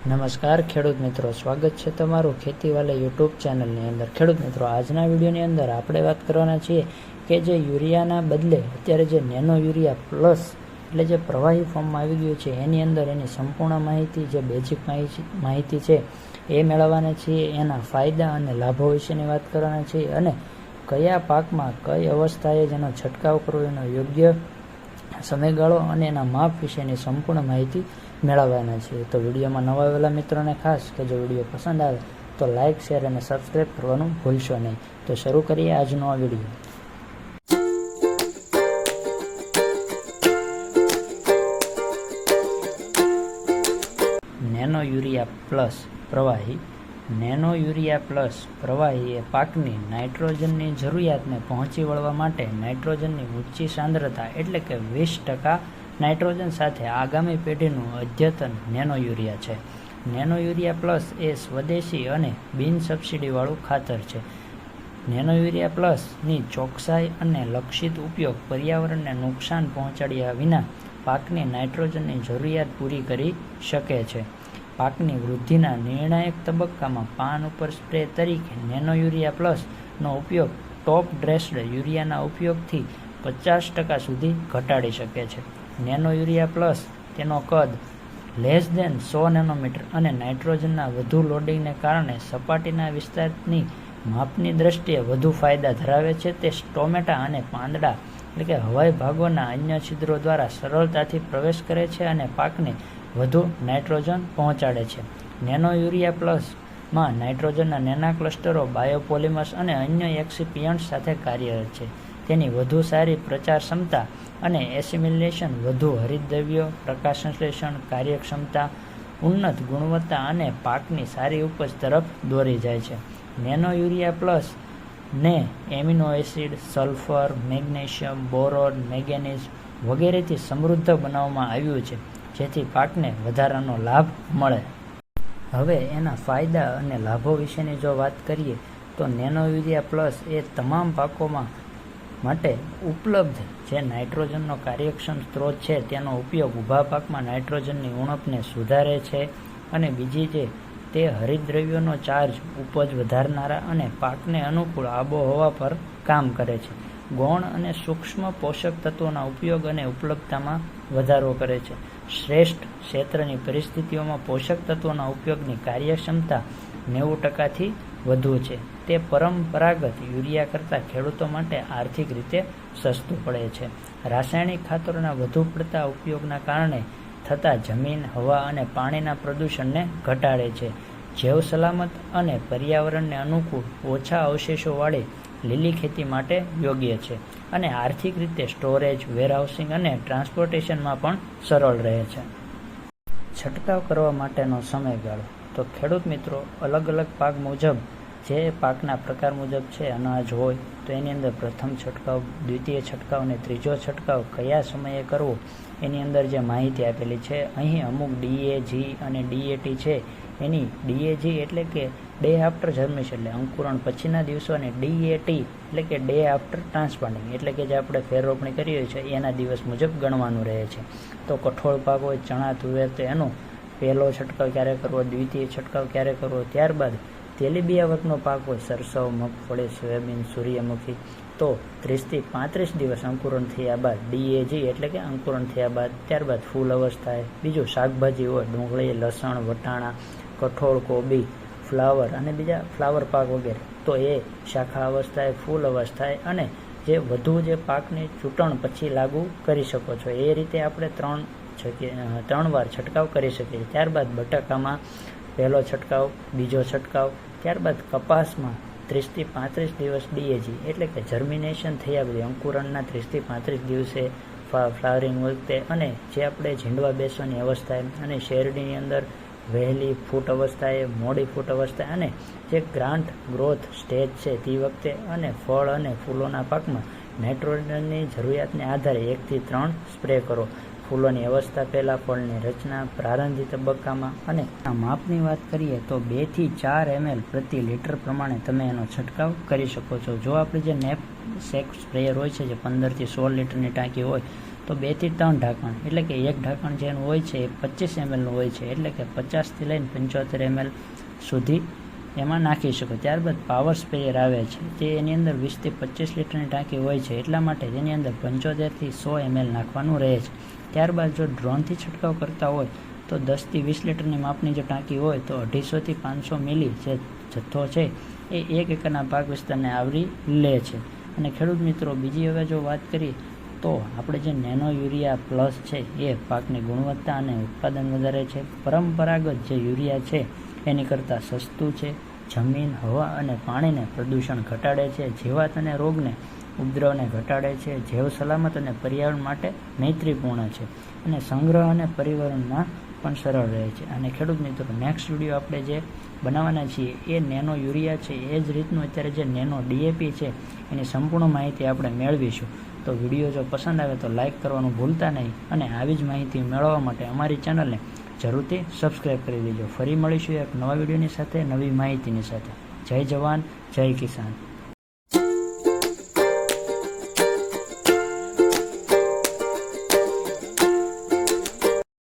નમસ્કાર ખેડૂત મિત્રો, સ્વાગત છે તમારું ખેતીવાલા યુટ્યુબ ચેનલની અંદર. ખેડૂત મિત્રો, આજના વિડીયોની અંદર આપણે વાત કરવાના છીએ કે જે યુરિયાના બદલે અત્યારે જે નેનો યુરિયા પ્લસ એટલે જે પ્રવાહી ફોર્મમાં આવી ગયું છે, એની અંદર એની સંપૂર્ણ માહિતી, જે બેઝિક માહિતી છે, એ મેળવવાના છીએ. એના ફાયદા અને લાભો વિશેની વાત કરવાના છીએ અને કયા પાકમાં કઈ અવસ્થાએ જેનો છંટકાવ કરવો એનો યોગ્ય સમયગાળો અને એના માપ વિશેની સંપૂર્ણ માહિતી મેળવવાના છીએ તો વિડીયોમાં નવા આવેલા મિત્રોને ખાસ કે જો વીડિયો પસંદ આવે, તો લાઇક શેર અને સબસ્ક્રાઈબ કરવાનું ભૂલશો નહીં. તો શરૂ કરીએ આજનો આ વીડિયો. નેનો યુરિયા પ્લસ પ્રવાહી. નેનો યુરિયા પ્લસ પ્રવાહી એ પાકની નાઇટ્રોજનની જરૂરિયાતને પહોંચી વળવા માટે નાઇટ્રોજનની ઊંચી સાંદ્રતા એટલે કે વીસ ટકા નાઇટ્રોજન સાથે આગામી પેઢીનું અદ્યતન નેનો યુરિયા છે. નેનો યુરિયા પ્લસ એ સ્વદેશી અને બિન સબસિડીવાળું ખાતર છે. નેનો યુરિયા પ્લસની ચોકસાઈ અને લક્ષિત ઉપયોગ પર્યાવરણને નુકસાન પહોંચાડ્યા વિના પાકની નાઇટ્રોજનની જરૂરિયાત પૂરી કરી શકે છે. પાકની વૃદ્ધિના નિર્ણાયક તબક્કામાં પાન ઉપર સ્પ્રે તરીકે નેનો યુરિયા પ્લસનો ઉપયોગ ટોપ ડ્રેસ્ડ યુરિયાના ઉપયોગથી પચાસ ટકા સુધી ઘટાડી શકે છે. નેનો યુરિયા પ્લસ તેનો કદ લેસ દેન સો નેનોમીટર અને નાઇટ્રોજનના વધુ લોડિંગને કારણે સપાટીના વિસ્તારની માપની દ્રષ્ટિએ વધુ ફાયદા ધરાવે છે. તે ટોમેટા અને પાંદડા એટલે કે હવાઈ ભાગોના અન્ય છિદ્રો દ્વારા સરળતાથી પ્રવેશ કરે છે અને પાકને વધુ નાઇટ્રોજન પહોંચાડે છે. નેનો યુરિયા પ્લસમાં નાઇટ્રોજનના નેના ક્લસ્ટરો બાયોપોલિમર્સ અને અન્ય એક્સિપિયન્ટ્સ સાથે કાર્યરત છે. તેની વધુ સારી પ્રચાર ક્ષમતા અને એસિમિલેશન, વધુ હરિતદ્રવ્યો પ્રકાશસંશ્લેષણ, કાર્યક્ષમતા, ઉન્નત ગુણવત્તા અને પાકની સારી ઉપજ તરફ દોરી જાય છે. નેનો યુરિયા પ્લસ ને amino acid, sulphur, magnesium, boron, manganese વગેરેથી સમૃદ્ધ બનાવવામાં આવ્યું છે, જેથી પાકને વધારાનો લાભ મળે. હવે એના ફાયદા અને લાભો વિશેની જો વાત કરીએ, તો નેનો યુરિયા પ્લસ એ તમામ પાકોમાં માટે ઉપલબ્ધ જે નાઇટ્રોજનનો કાર્યક્ષમ સ્ત્રોત છે, તેનો ઉપયોગ ઊભા પાકમાં નાઇટ્રોજનની ઉણપને સુધારે છે અને બીજી જે તે હરિદ્રવ્યોનો ચાર્જ ઉપજ વધારનારા અને પાકને અનુકૂળ આબોહવા પર કામ કરે છે. ગૌણ અને સૂક્ષ્મ પોષક તત્વોના ઉપયોગ અને ઉપલબ્ધતામાં વધારો કરે છે. શ્રેષ્ઠ ક્ષેત્રની પરિસ્થિતિઓમાં પોષક તત્વોના ઉપયોગની કાર્યક્ષમતા નેવું ટકાથી વધુ છે. તે પરંપરાગત યુરિયા કરતાં ખેડૂતો માટે આર્થિક રીતે સસ્તું પડે છે. રાસાયણિક ખાતરોના વધુ પડતા ઉપયોગના કારણે થતા જમીન, હવા અને પાણીના પ્રદૂષણને ઘટાડે છે. જૈવ સલામત અને પર્યાવરણને અનુકૂળ ઓછા અવશેષોવાળી લીલી ખેતી માટે યોગ્ય છે અને આર્થિક રીતે સ્ટોરેજ, વેરહાઉસિંગ અને ટ્રાન્સપોર્ટેશનમાં પણ સરળ રહે છે. છંટકાવ કરવા માટેનો સમયગાળો. તો ખેડૂત મિત્રો, અલગ અલગ પાક મુજબ જે પાકના પ્રકાર મુજબ છે, અનાજ હોય, તો એની અંદર પ્રથમ છંટકાવ, દ્વિતીય છંટકાવ અને ત્રીજો છંટકાવ કયા સમયે કરવો, એની અંદર જે માહિતી આપેલી છે, અહીં અમુક ડીએજી અને ડીએટી છે, એની ડીએજી એટલે કે ડે આફ્ટર જર્મિનેશન એટલે અંકુરણ પછીના દિવસો અને ડીએટી એટલે કે ડે આફ્ટર ટ્રાન્સપ્લાન્ટિંગ, એટલે કે જે આપણે ફેર રોપણી કરી હોય છે, એના દિવસ મુજબ ગણવાનું રહે છે. તો કઠોળ પાક હોય, ચણા, તુવેર, તો એનો પહેલો છંટકાવ ક્યારે કરવો, દ્વિતીય છંટકાવ ક્યારે કરવો, ત્યારબાદ તેલીબિયાવતનો પાક હોય, સરસવ, મગફળી, સોયાબીન, સૂર્યમુખી, તો ત્રીસથી પાંત્રીસ દિવસ અંકુરણ થયા બાદ, ડીએજી એટલે કે અંકુરણ થયા બાદ, ત્યારબાદ ફૂલ અવસ્થાએ બીજું શાકભાજી હોય, ડુંગળી, લસણ, વટાણા, કઠોળ, કોબી, ફ્લાવર અને બીજા ફ્લાવર પાક વગેરે. તો એ શાખા અવસ્થાએ ફૂલ અવસ્થાએ અને જે વધુ જે પાકને ચૂંટણ પછી લાગુ કરી શકો છો. એ રીતે આપણે ત્રણ ત્રણ વાર છંટકાવ કરી શકીએ ત્યારબાદ બટાકામાં પહેલો છંટકાવ, બીજો છંટકાવ, ત્યારબાદ કપાસમાં ત્રીસથી પાંત્રીસ દિવસ ડીએજી. એટલે કે જર્મિનેશન થયા પછી અંકુરણના ત્રીસથી પાંત્રીસ દિવસે ફ્લાવરિંગ વખતે અને જે આપણે ઝીંડવા બેસવાની અવસ્થાએ અને શેરડીની અંદર વહેલી ફૂટ અવસ્થાએ, મોડી ફૂટ અવસ્થાએ અને જે ગ્રાન્ટ ગ્રોથ સ્ટેજ છે તે વખતે અને ફળ અને ફૂલોના પાકમાં નાઇટ્રોજનની જરૂરિયાતને આધારે એકથી ત્રણ સ્પ્રે કરો. ફૂલોની અવસ્થા પહેલાં ફળની રચના, પ્રારંભિક તબક્કામાં અને માપની વાત કરીએ તો બેથી ચાર એમએલ પ્રતિ લીટર પ્રમાણે તમે એનો છંટકાવ કરી શકો છો. જો આપણે જે નેપ સેક સ્પ્રેયર હોય છે જે પંદરથી સોળ લીટરની ટાંકી હોય, તો બેથી ત્રણ ઢાંકણ, એટલે કે એક ઢાંકણ જેનું હોય છે એ પચીસ એમએલનું હોય છે. એટલે કે પચાસથી લઈને પંચોતેર એમએલ સુધી એમાં નાખી શકો. ત્યારબાદ પાવર સ્પ્રેયર આવે છે. તે એની અંદર વીસથી પચીસ લીટરની ટાંકી હોય છે. એટલા માટે તેની અંદર પંચોતેરથી સો એમએલ નાખવાનું રહે છે. ત્યારબાદ જો ડ્રોનથી છંટકાવ કરતા હોય, તો દસથી વીસ લીટરની માપની જો ટાંકી હોય, તો અઢીસોથી પાંચસો મિલી જે જથ્થો છે, એ એક એકરના પાક વિસ્તારને આવરી લે છે. અને ખેડૂત મિત્રો, બીજી હવે જો વાત કરીએ, તો આપણે જે નેનો યુરિયા પ્લસ છે, એ પાકની ગુણવત્તા અને ઉત્પાદન વધારે છે. પરંપરાગત જે યુરિયા છે એની કરતાં સસ્તું છે. જમીન, હવા અને પાણીને પ્રદૂષણ ઘટાડે છે. જીવાત અને રોગને ઉપદ્રવને ઘટાડે છે. જૈવ સલામત અને પર્યાવરણ માટે મૈત્રીપૂર્ણ છે અને સંગ્રહ અને પરિવહનમાં પણ સરળ રહે છે. અને ખેડૂત મિત્રો નેક્સ્ટ વીડિયો આપણે જે બનાવવાના છીએ, એ નેનો યુરિયા છે. એ જ રીતનું અત્યારે જે નેનો ડીએપી છે, એની સંપૂર્ણ માહિતી આપણે મેળવીશું. તો વીડિયો જો પસંદ આવે તો લાઇક કરવાનું ભૂલતા નહીં અને આવી જ માહિતી મેળવવા માટે અમારી ચેનલને જરૂરથી સબસ્ક્રાઈબ કરી દેજો. ફરી મળીશું એક નવા વિડીયોની સાથે, નવી માહિતીની સાથે. જય જવાન, જય કિસાન.